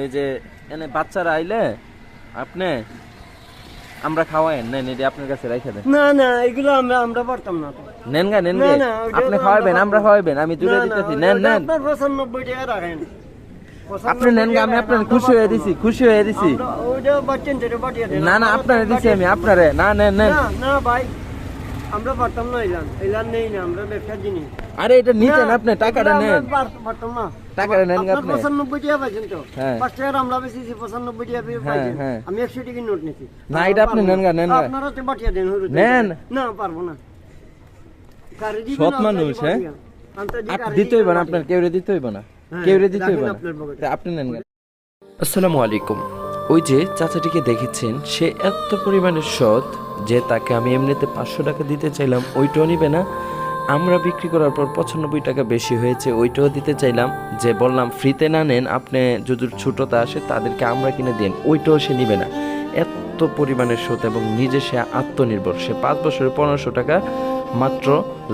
এই যে এনে বাচ্চারা আইলে আপনি আমরা খাওয়াই নেন এটি আপনার কাছে রেখে দেন। না না এগুলো আমরা আমরা পারতাম না নেন গা নেন না, আপনি খাওয়াবেন আমরা। খাওয়াবেন আমি তুলে দিতেছি। নেন নেন। আপনার পঁচানব্বই টাকা রাখেন। আপনি নেন গা আমি আপনার খুশি হয়ে দিছি খুশি হয়ে দিছি। না না আপনারে দিছি আমি আপনারে। না নেন নেন। না না ভাই। আমরা পারতাম না এলান এলান নেই না আমরা ব্যবসার জিনিস আরে এটা নিতেন আপনি টাকাটা নেন পার- পারতাম না টাকাটা নেন আপনার আপনি পঁচানব্বই টাকা পাইছেন তো হ্যাঁ। পাঁচ টাকার আমরা বেশি পঁচানব্বই টাকা পেয়ে হ্যাঁ, পাইছেন হ্যাঁ। আমি একশো টাকা নোট নিছি না, এটা আপনি নেন গা, নেন গা। আপনারা তো পাঠিয়ে দেন। নেন। না পারব না সৎ মানুষ, হ্যাঁ? আপনারা যে আপনি দিতে হইব না আপনার কেউরে দিতে হইব না হ্যাঁ, কেউরে দিতে হইব না আপনার পকেটে। তা আপনি নেন গা। আসসালামু আলাইকুম ওই যে চাচাটিকে দেখেছেন সে এত পরিমাণের সৎ যে তাকে আমি এমনিতে পাঁচশো টাকা দিতে চাইলাম, ওইটাও নিবে না। আমরা বিক্রি করার পর পঁচানব্বই টাকা বেশি হয়েছে, ওইটাও দিতে চাইলাম। যে বললাম, ফ্রিতে না নেন, আপনি যদি ছোটতা আসে, তাদেরকে আমরা কিনে দিন ওইটাও সে নিবে না। এত পরিমাণের সৎ এবং নিজে সে আত্মনির্ভর। সে পাঁচ বছরে পনেরোশো টাকা মাত্র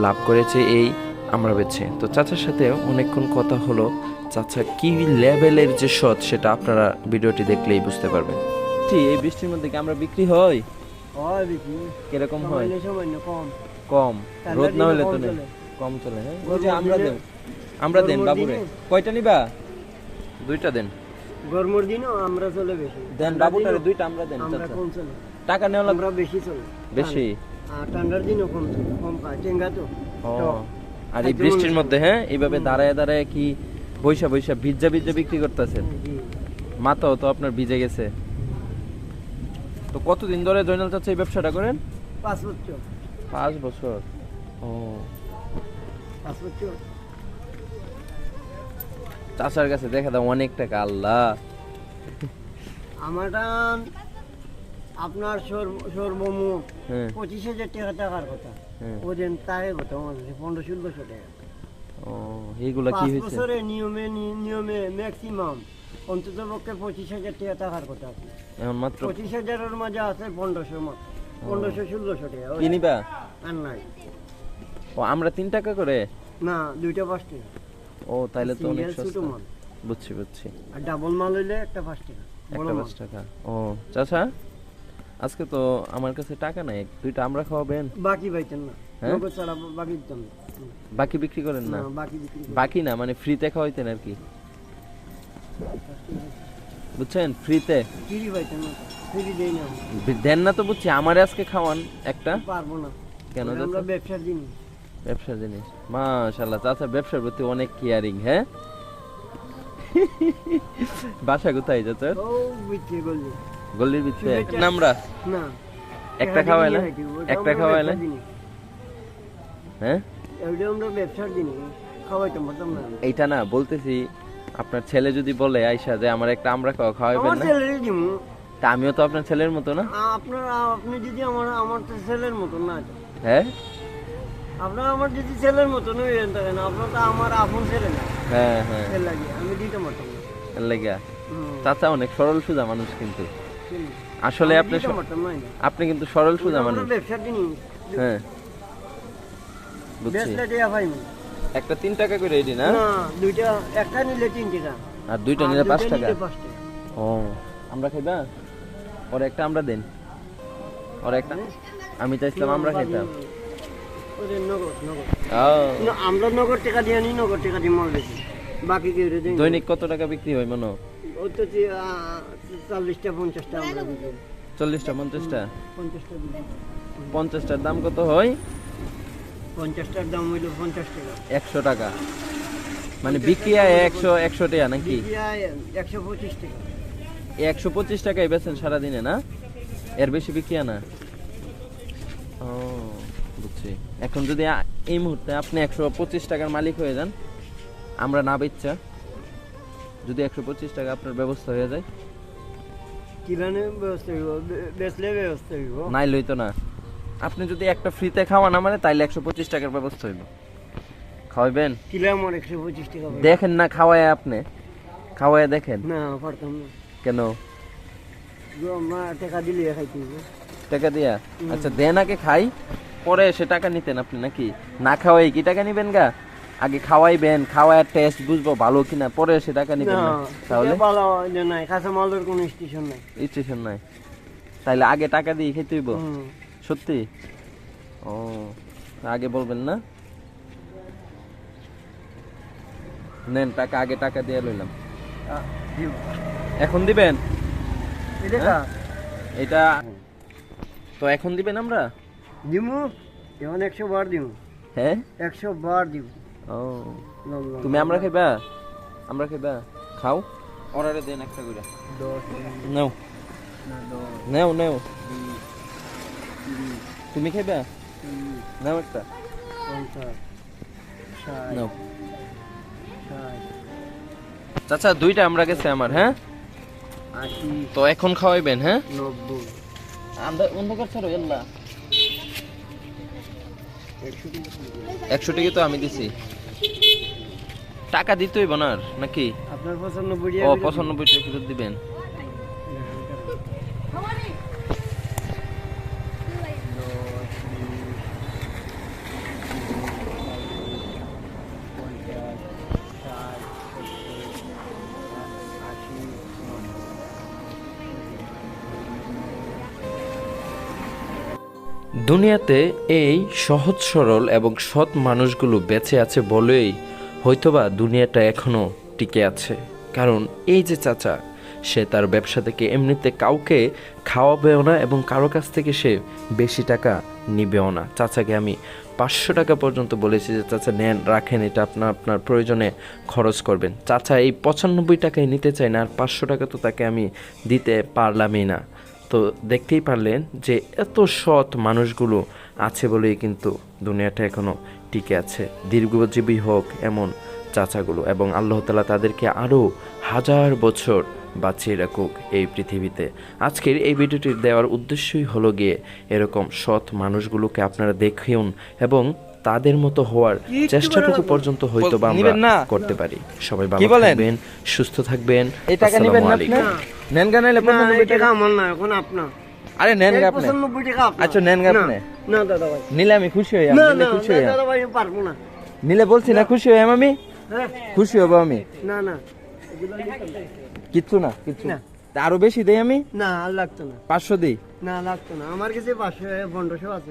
লাভ করেছে, এই আমরা বেছে তো চাচার সাথে অনেকক্ষণ কথা হলো। চাচা, কি লেভেলের যে সৎ সেটা আপনারা ভিডিওটি দেখলেই বুঝতে পারবেন। এই বৃষ্টির মধ্যে কি আমরা বিক্রি হয় হয়। কীরকম হয়? সামান্য কম। কম। রোদ না হলে তো নেই। কম চলে হ্যাঁ? ওই যে আমরা দেন আমরা দেন বাবুরে। কয়টা নিবা? দুইটা দেন। গরমের দিনও আমরা চলে বেশি। দেন বাবুটারে দুইটা আমরা দেন। আমরা কম চলে। টাকা নেওয়া আমরা বেশি চলে। বেশি? আর ঠান্ডার দিনও কম চলে। কম টেঙ্গা তো। আর এই বৃষ্টির মধ্যে হ্যাঁ? এইভাবে দাঁড়ায় দাঁড়ায় কি বৈশা বৈশা ভিজা ভিজা বিক্রি করতেছেন। মাথাও তো আপনার ভিজে গেছে। তো কতদিন ধরে জয়নাল চাচা এই ব্যবসাটা করেন? পাঁচ বছর। পাঁচ বছর। ও। পাঁচ বছর। চাচার কাছে দেখা দাও অনেক টাকা আল্লাহ। আমার টান আপনার সর্ব- সর্বমোট হ্যাঁ। পঁচিশ হাজার টাকা টাকার কথা। হ্যাঁ। ওজন তাই কথা আমার পনেরো ষোলোশো টাকা। ও এইগুলা কি পাঁচ হয়েছে? নিয়মে নিয়মে ম্যাক্সিমাম অন্তত পক্ষে পঁচিশ হাজার টাকা কথা আছে। এখন মাত্র পঁচিশ হাজারের মাঝে আছে পনেরোশো পনেরোশো ষোলোশো টাকা। ওই কি নিবা? আর নাই। ও আমরা তিন টাকা করে? না দুইটা পাঁচ টাকা। ও তাইলে তো অনেক সস্তা। বুঝছি বুঝছি। আর ডাবল মাল হইলে একটা পাঁচ টাকা একটা পাঁচ টাকা। ও চাচা আজকে তো আমার কাছে টাকা নাই। দুইটা আমরা খাওয়াবেন? বাকি পাইতেন না। হ্যাঁ? বাকি। বাকি বিক্রি করেন না? বাকি না মানে ফ্রিতে খাওয়াইতেন আর কি? বুঝছেন? ফ্রিতে না। না। দেন না তো বুঝছি আমারে আজকে খাওয়ান একটা। পারব না। কেন আমরা ব্যবসার জিনিস। ব্যবসার জিনিস। মাশাল্লাহ চাচা ব্যবসার প্রতি অনেক কেয়ারিং হ্যাঁ? বাসা কোথায় গল্লির ভিতরে নামরা না। একটা রাখি, ওটা একটা? ব্যবসার জিনিস। হ্যাঁ? আমরা ব্যবসার জিনিস। খাওয়াইতে পারতাম না। এইটা না বলতেছি আপনার ছেলে যদি বলে আইসা যে আমার একটা আমরা খাওয়া খাওয়াবেন আমার না? দিমু। তা আমিও তো আপনার ছেলের মতো না? আপনার আপনি যদি আমার আমার তো ছেলের মতন না। হ্যাঁ? আপনার আমার যদি ছেলের মতন হয়ে থাকেন আপনার তো আমার আপন ছেলে না। হ্যাঁ হ্যাঁ। ছেলে লাগে আমি দিতে না। এর লেগা চাচা অনেক সরল সুজা মানুষ কিন্তু। আসলে আপনি না। আপনি কিন্তু সরল সুজা মানুষ। হ্যাঁ। বুঝছি। একটা তিন টাকা করে এটি না? দুইটা একটা নিলে তিন টাকা। আর দুইটা নিলে পাঁচ টাকা? ও আমরা খাইবা? ওর একটা আমরা দেন। ওর একটা? আমি চাইছিলাম আমরা খাইতাম। আমরা নগদ টাকা দিয়ে আনি নগদ টাকা দিয়ে মাল বেশি বাকি কেউ দৈনিক কত টাকা বিক্রি হয় মনে? ও তো চল্লিশটা পঞ্চাশটা আমরা দিই। চল্লিশটা পঞ্চাশটা? পঞ্চাশটার দাম কত হয়? পঞ্চাশটার দাম হইল পঞ্চাশ টাকা। একশো টাকা। মানে বিক্রি হয় একশো একশো টাকা নাকি? একশো পঁচিশ টাকা। একশো পঁচিশ টাকায় বেচেন সারাদিনে না? এর বেশি বিক্রি না? ও বুঝছি। এখন যদি এই মুহূর্তে আপনি একশো পঁচিশ টাকার মালিক হয়ে যান আমরা না বেচা যদি একশো পঁচিশ টাকা আপনার ব্যবস্থা হয়ে যায়? কিলানে ব্যবস্থা হইব? বেচলে ব্যবস্থা হইব? নাই লইতো না। আপনি যদি একটা ফ্রিতে খাওয়ান আমারে তাইলে একশো পঁচিশ টাকার ব্যবস্থা হইব খাওয়াইবেন? কিলা আমার একশো পঁচিশ টাকা দেখেন না খাওয়ায় আপনি? খাওয়ায় দেখেন? না পারতাম না। কেন? টাকা দিলে খাইতে টাকা দিয়া? আচ্ছা দেন আগে খাই পরে এসে টাকা নিতেন আপনি নাকি? না খাওয়াই কি টাকা নিবেন গা? আগে খাওয়াইবেন খাওয়ার টেস্ট বুঝব ভালো কিনা পরে সে টাকা না নিবেন না। তাহলে? ভালো নাই কাঁচা মালের কোনো স্টেশন নাই। স্টেশন নাই। তাইলে আগে টাকা দিয়ে খেতে হইব। সত্যি? ও আগে বলবেন না? নেন টাকা আগে টাকা দিয়ে লইলাম। এখন দিবেন? এটা হ্যাঁ? এটা তো এখন দিবেন আমরা? দিমু যেমন একশো বার দিমু। হ্যাঁ? একশো বার দিব ও। তুমি আমরা খাইবা? আমরা খাইবা? খাও। অর্ডারে দেন একটা করে দশ নাও। না দশ। নাও নাও। তুমি খাইবা? নাও একটা। নাও। চাচা দুইটা আমরা গেছে আমার হ্যাঁ? তো এখন খাওয়াইবেন হ্যাঁ? নব্বই। অন্ধকার ছাড়ো এল্লা একশো টাকা তো আমি দিছি। টাকা দিতে হইব না আর, নাকি? আপনার পঁচানব্বই ও পঁচানব্বই টাকা দিবেন। দুনিয়াতে এই সহজ সরল এবং সৎ মানুষগুলো বেঁচে আছে বলেই হয়তোবা দুনিয়াটা এখনও টিকে আছে। কারণ এই যে চাচা, সে তার ব্যবসা থেকে এমনিতে কাউকে খাওয়াবেও না এবং কারও কাছ থেকে সে বেশি টাকা নিবেও না। চাচাকে আমি পাঁচশো টাকা পর্যন্ত বলেছি যে, চাচা, নেন, রাখেন, এটা আপনার আপনার প্রয়োজনে খরচ করবেন। চাচা এই পঁচানব্বই টাকায় নিতে চাই না আর পাঁচশো টাকা তো তাকে আমি দিতে পারলামই না। তো দেখতেই পারলেন যে এত সৎ মানুষগুলো আছে বলেই কিন্তু দুনিয়াটা এখনও টিকে আছে। দীর্ঘজীবী হোক এমন চাচাগুলো এবং আল্লাহ তালা তাদেরকে আরও হাজার বছর বাঁচিয়ে রাখুক এই পৃথিবীতে। আজকের এই ভিডিওটি দেওয়ার উদ্দেশ্যই হলো গিয়ে এরকম সৎ মানুষগুলোকে আপনারা দেখুন এবং তাদের মতো হওয়ার চেষ্টাটুকু পর্যন্ত হয়তো বা আমরা করতে পারি। সবাই ভালো থাকবেন সুস্থ থাকবেন। আসসালামু আলাইকুম। নেন গা নাইলে টাকা। আমার না এখন আপনার আরে নেন গা আপনি টাকা। আচ্ছা, নেন গা আপনি। না দাদা ভাই। নিলে আমি খুশি হই না না খুশি হই। দাদা ভাই আমি পারব না। নিলে বলছি না খুশি হই আমি? হ্যাঁ। খুশি হব আমি? না না। কিচ্ছু না কিচ্ছু না। আরও বেশি দেই আমি? না লাগতো না। পাঁচশো দিই? না লাগতো না। আমার কাছে পাঁচশো পনেরোশো আছে।